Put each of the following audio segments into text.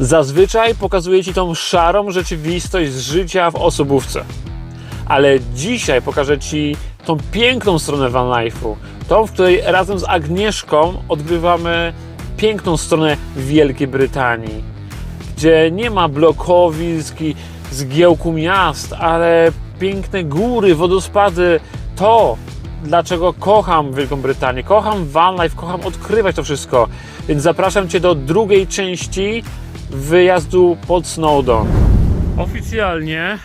Zazwyczaj pokazuję Ci tą szarą rzeczywistość z życia w osobówce. Ale dzisiaj pokażę Ci tą piękną stronę van life'u. Tą, w której razem z Agnieszką odgrywamy piękną stronę Wielkiej Brytanii. Gdzie nie ma blokowisk i zgiełku miast, ale piękne góry, wodospady. To, dlaczego kocham Wielką Brytanię, kocham van life, kocham odkrywać to wszystko. Więc zapraszam Cię do drugiej części wyjazdu pod Snowdon. Oficjalnie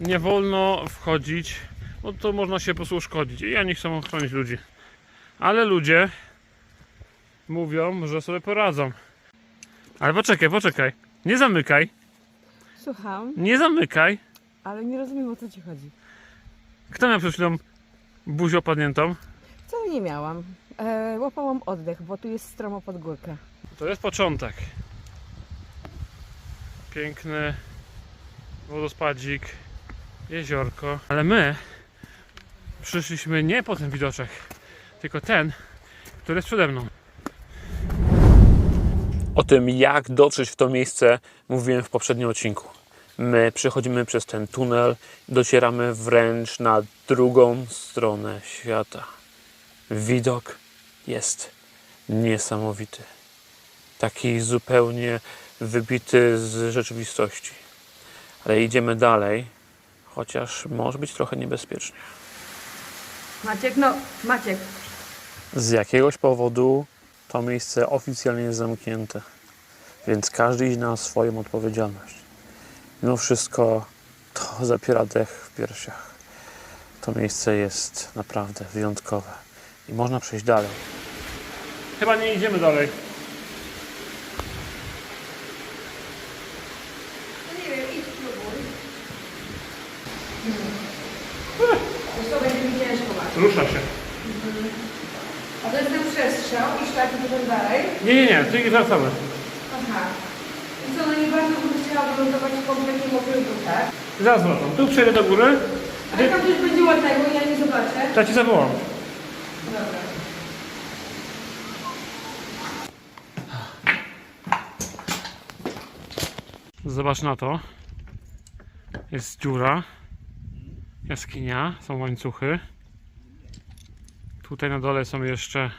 nie wolno wchodzić, bo to można się po prostu uszkodzić. I ja nie chcę chronić ludzi. Ale ludzie mówią, że sobie poradzą. Ale poczekaj, poczekaj. Nie zamykaj, Słucham, nie zamykaj. ale nie rozumiem o co ci chodzi. Kto miał przed chwilą buzię opadniętą? Wcale nie miałam. E, łapałam oddech, bo tu jest stromo pod górkę. To jest początek. Piękny wodospadzik, jeziorko. Ale my przyszliśmy nie po ten widoczek, tylko ten, który jest przede mną. O tym, jak dotrzeć w to miejsce, mówiłem w poprzednim odcinku. My przechodzimy przez ten tunel, docieramy wręcz na drugą stronę świata. Widok jest niesamowity taki zupełnie wybity z rzeczywistości. Ale idziemy dalej, chociaż może być trochę niebezpiecznie. Maciek, no, Maciek. Z jakiegoś powodu to miejsce oficjalnie jest zamknięte, więc każdy idzie na swoją odpowiedzialność. Mimo wszystko to zapiera dech w piersiach. To miejsce jest naprawdę wyjątkowe i można przejść dalej. Chyba nie idziemy dalej. Nie wiem, idź spróbuj. To będzie mi ciężko, Maciek. Rusza się. A to jest ten przestrzał i szlak idziemy dalej? Nie, nie, nie, tu wracamy. Aha. I co, no nie bardzo bym chciała wylądować kompletnie mokrym tak? Zaraz wracam. Tu przejdę do góry, Ale tam coś będzie ładnego, ja nie zobaczę. ja ci zawołam. Dobra. Zobacz na to. Jest dziura. Jaskinia, są łańcuchy. Tutaj na dole są jeszcze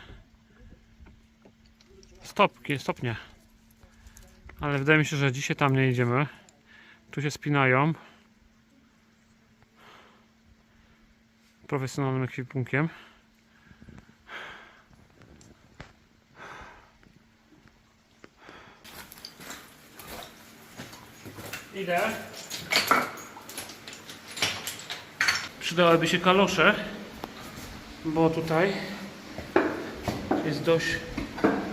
stopki, stopnie. Ale wydaje mi się, że dzisiaj tam nie idziemy. Tu się spinają. Profesjonalnym ekwipunkiem. Idę. Przydałyby się kalosze, bo tutaj jest dość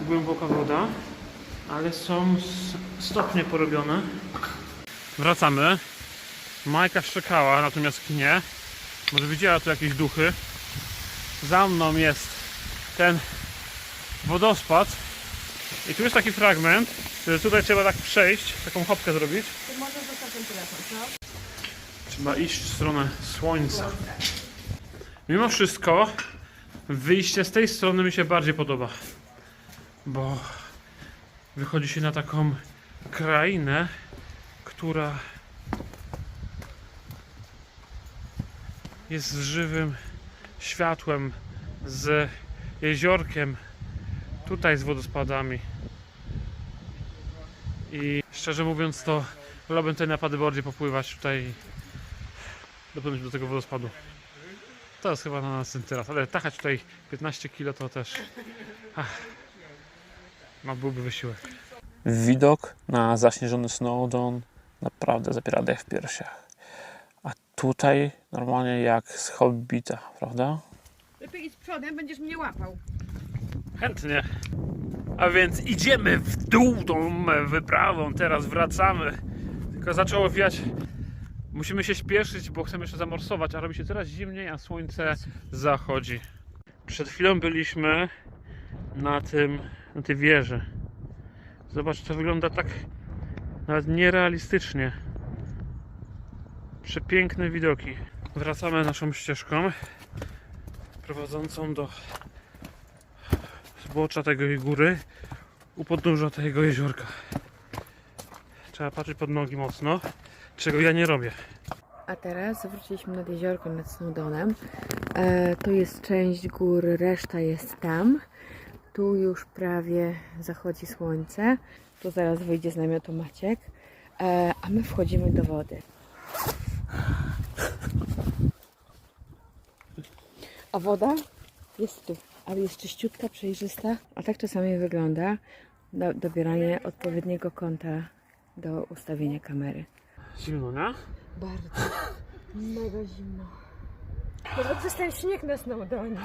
głęboka woda, ale są stopnie porobione. Wracamy. Majka szczekała na tym jaskinie. Może widziała tu jakieś duchy. Za mną jest ten wodospad. I tu jest taki fragment, że tutaj trzeba tak przejść, taką hopkę zrobić. Ten telefon, co? Trzeba iść w stronę słońca. Mimo wszystko wyjście z tej strony mi się bardziej podoba. Bo wychodzi się na taką krainę, która jest żywym światłem, z jeziorkiem, tutaj z wodospadami. I szczerze mówiąc to wolałbym tutaj na paddleboardzie popływać tutaj dopłynąć do tego wodospadu. To jest chyba na nas ten teraz, ale tachać tutaj 15 kg to też ach, no byłby wysiłek. Widok na zaśnieżony Snowdon naprawdę zapiera dech w piersiach. A tutaj normalnie jak z Hobbita, prawda? Lepiej idź przodem, będziesz mnie łapał. Chętnie. A więc idziemy w dół tą wyprawą, teraz wracamy. Tylko zaczęło wiać. Musimy się śpieszyć, bo chcemy jeszcze zamorsować, a robi się coraz zimniej, a słońce zachodzi. Przed chwilą byliśmy na tym, na tej wieży. Zobacz, to wygląda tak nawet nierealistycznie. Przepiękne widoki. Wracamy naszą ścieżką prowadzącą do zbocza tego góry u podnóża tego jeziorka. Trzeba patrzeć pod nogi mocno, czego ja nie robię. A teraz wróciliśmy nad jeziorko nad Snowdonem. E, to jest część gór, reszta jest tam. Tu już prawie zachodzi słońce. Tu zaraz wyjdzie z namiotu Maciek. E, a my wchodzimy do wody. A woda jest tu, ale jest czyściutka, przejrzysta. A tak czasami wygląda do, dobieranie odpowiedniego kąta do ustawienia kamery. Zimno, nie? Bardzo. Mega zimno. Może przez ten śnieg na Snowdonie.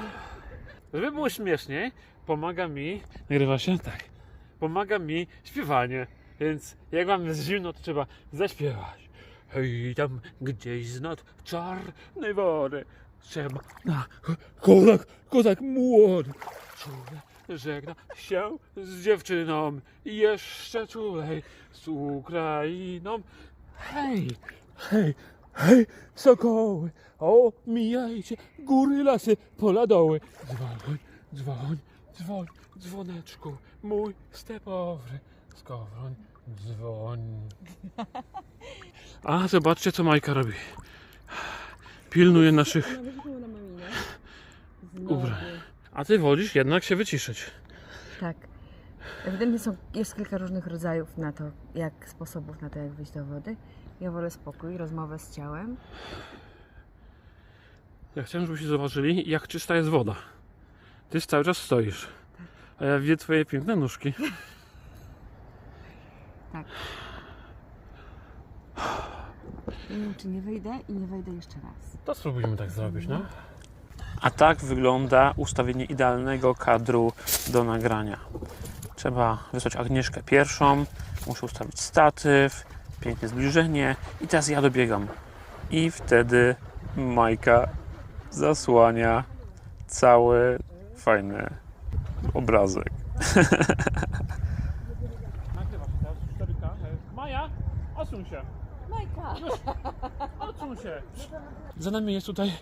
Żeby było śmieszniej, pomaga mi. Nagrywa się? Tak. Pomaga mi śpiewanie. Więc jak wam jest zimno, to trzeba zaśpiewać. Hej, tam gdzieś z nad czarnej wody trzeba na kozak, kozak młody. Czule żegna się z dziewczyną i jeszcze czulej z Ukrainą. Hej, hej, hej, sokoły, omijajcie góry, lasy, pola, doły. Dzwoń, dzwoń, dzwoń, dzwoneczku, mój stepowy skowroń, dzwoń. A, zobaczcie, co Majka robi. Pilnuje naszych ubrań. A ty wolisz jednak się wyciszyć. Tak. Ewidentnie są, jest kilka różnych rodzajów na to, jak sposobów na to, jak wyjść do wody. Ja wolę spokój, rozmowę z ciałem. Ja chciałem, żebyście zobaczyli, jak czysta jest woda. Ty cały czas stoisz. A ja widzę twoje piękne nóżki. Tak. Nie wiem, czy nie wejdę i nie wejdę jeszcze raz. To spróbujmy tak zrobić, no. A tak wygląda ustawienie idealnego kadru do nagrania. Trzeba wysłać Agnieszkę pierwszą, muszę ustawić statyw, piękne zbliżenie i teraz ja dobiegam. I wtedy Majka zasłania cały fajny obrazek. Maja, odsuń się. Majka! Odsuń się. Za nami jest tutaj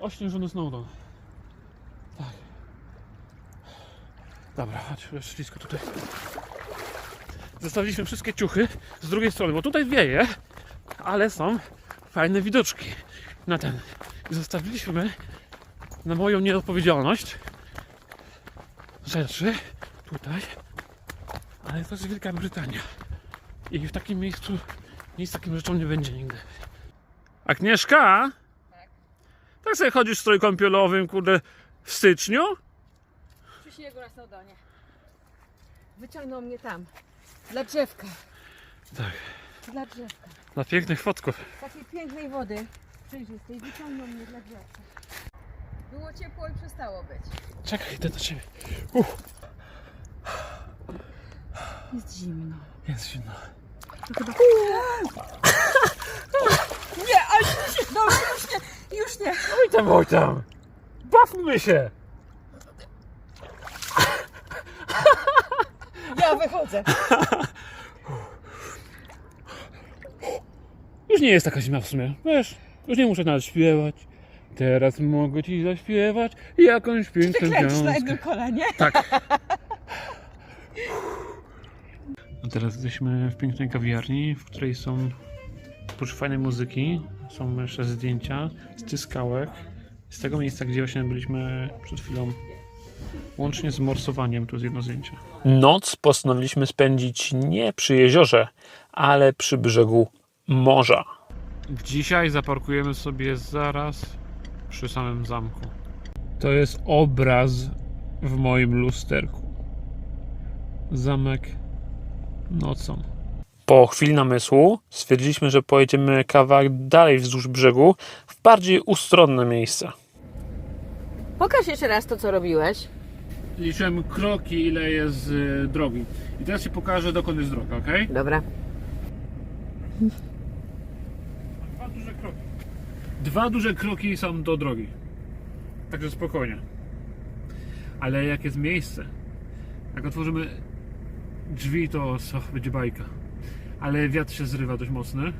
ośnieżony Snowdon. Dobra, chodź, ślisko tutaj. Zostawiliśmy wszystkie ciuchy z drugiej strony, bo tutaj wieje, ale są fajne widoczki na ten. I zostawiliśmy na moją nieodpowiedzialność rzeczy tutaj, ale to jest Wielka Brytania. I w takim miejscu nic takim rzeczą nie będzie nigdy. Agnieszka? Tak. Tak sobie chodzisz w stroju kąpielowym, kurde, w styczniu? Na. Wyciągnął mnie tam. Dla drzewka. Tak. Dla drzewka. Dla pięknych fotków. Takiej pięknej wody przejrzystej wyciągnął mnie dla drzewka. Było ciepło i przestało być. Czekaj, idę do ciebie. Uff, Jest zimno. jest zimno. Nie, ale już nie, dobra, już nie, już nie. Oj tam, oj tam. Bawmy się. Ja wychodzę. Już nie jest taka zima w sumie, wiesz, już nie muszę nawet śpiewać. Teraz mogę ci zaśpiewać jakąś piękną wiązkę. kolanie? Tak. A teraz jesteśmy w pięknej kawiarni, w której są oprócz fajnej muzyki, są jeszcze zdjęcia z tyskałek. Z tego miejsca, gdzie właśnie byliśmy przed chwilą. Łącznie z morsowaniem, tu jest jedno zdjęcie. Noc postanowiliśmy spędzić nie przy jeziorze, ale przy brzegu morza. Dzisiaj zaparkujemy sobie zaraz przy samym zamku. To jest obraz w moim lusterku. Zamek nocą. Po chwili namysłu stwierdziliśmy, że pojedziemy kawałek dalej wzdłuż brzegu w bardziej ustronne miejsce. Pokaż jeszcze raz to, co robiłeś. Liczyłem kroki, ile jest y, drogi. I teraz Ci pokażę, dokąd jest droga, ok? Dobra. Dwa duże kroki. Dwa duże kroki są do drogi. Także spokojnie. Ale jak jest miejsce, jak otworzymy drzwi, to co, będzie bajka. Ale wiatr się zrywa dość mocny.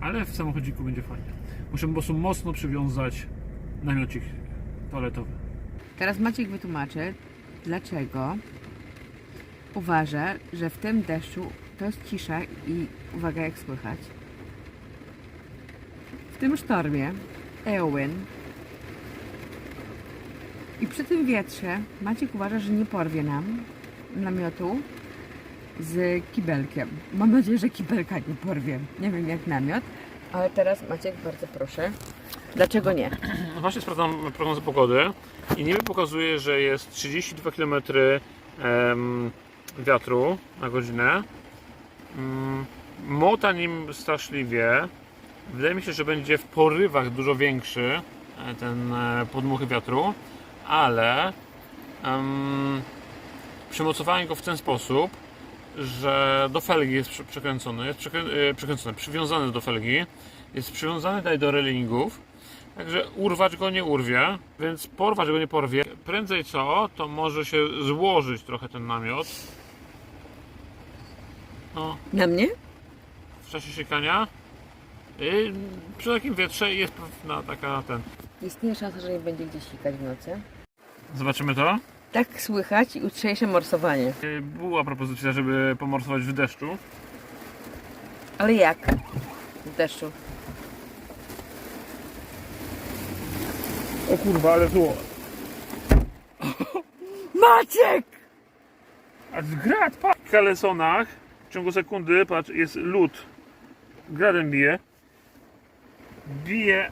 Ale w samochodziku będzie fajnie. Muszę po prostu mocno przywiązać namiocik toaletowy. Teraz Maciek wytłumaczy, dlaczego uważa, że w tym deszczu to jest cisza i uwaga jak słychać. W tym sztormie Eowyn i przy tym wietrze Maciek uważa, że nie porwie nam namiotu z kibelkiem. Mam nadzieję, że kibelka nie porwie. Nie wiem jak namiot, ale teraz Maciek bardzo proszę. Dlaczego nie? No Właśnie sprawdzam prognozę pogody i niby pokazuje, że jest 32 km em, wiatru na godzinę. Mm, Mota nim straszliwie. Wydaje mi się, że będzie w porywach dużo większy e, ten e, podmuchy wiatru, ale em, przymocowałem go w ten sposób, że do felgi jest przykręcony, jest e, przykręcony, przywiązany do felgi, jest przywiązany tutaj do relingów, Także urwać go nie urwie, więc porwać go nie porwie. Prędzej co, to może się złożyć trochę ten namiot. No, Na mnie? w czasie siekania. I przy takim wietrze jest pewna taka ten. Istnieje szansa, że nie będzie gdzieś sikać w nocy. Zobaczymy to. Tak słychać jutrzejsze morsowanie. Y, Była propozycja, żeby pomorsować w deszczu. Ale jak? W deszczu. O kurwa, ale zło. Maciek! A grad, patrz. W kalesonach w ciągu sekundy, patrz, jest lód. Gradem bije. Bije.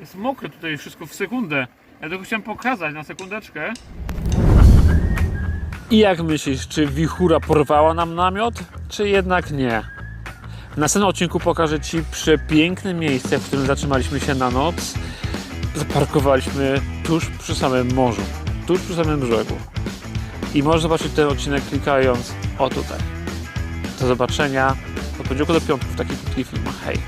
Jest mokre tutaj wszystko w sekundę. Ja tylko chciałem pokazać na sekundeczkę. I jak myślisz, czy wichura porwała nam namiot, czy jednak nie? W następnym odcinku pokażę Ci przepiękne miejsce, w którym zatrzymaliśmy się na noc. Zaparkowaliśmy tuż przy samym morzu, tuż przy samym brzegu. I możesz zobaczyć ten odcinek klikając o tutaj. Do zobaczenia. Do poniedziałku do piątku w takich krótkich filmach. Hej!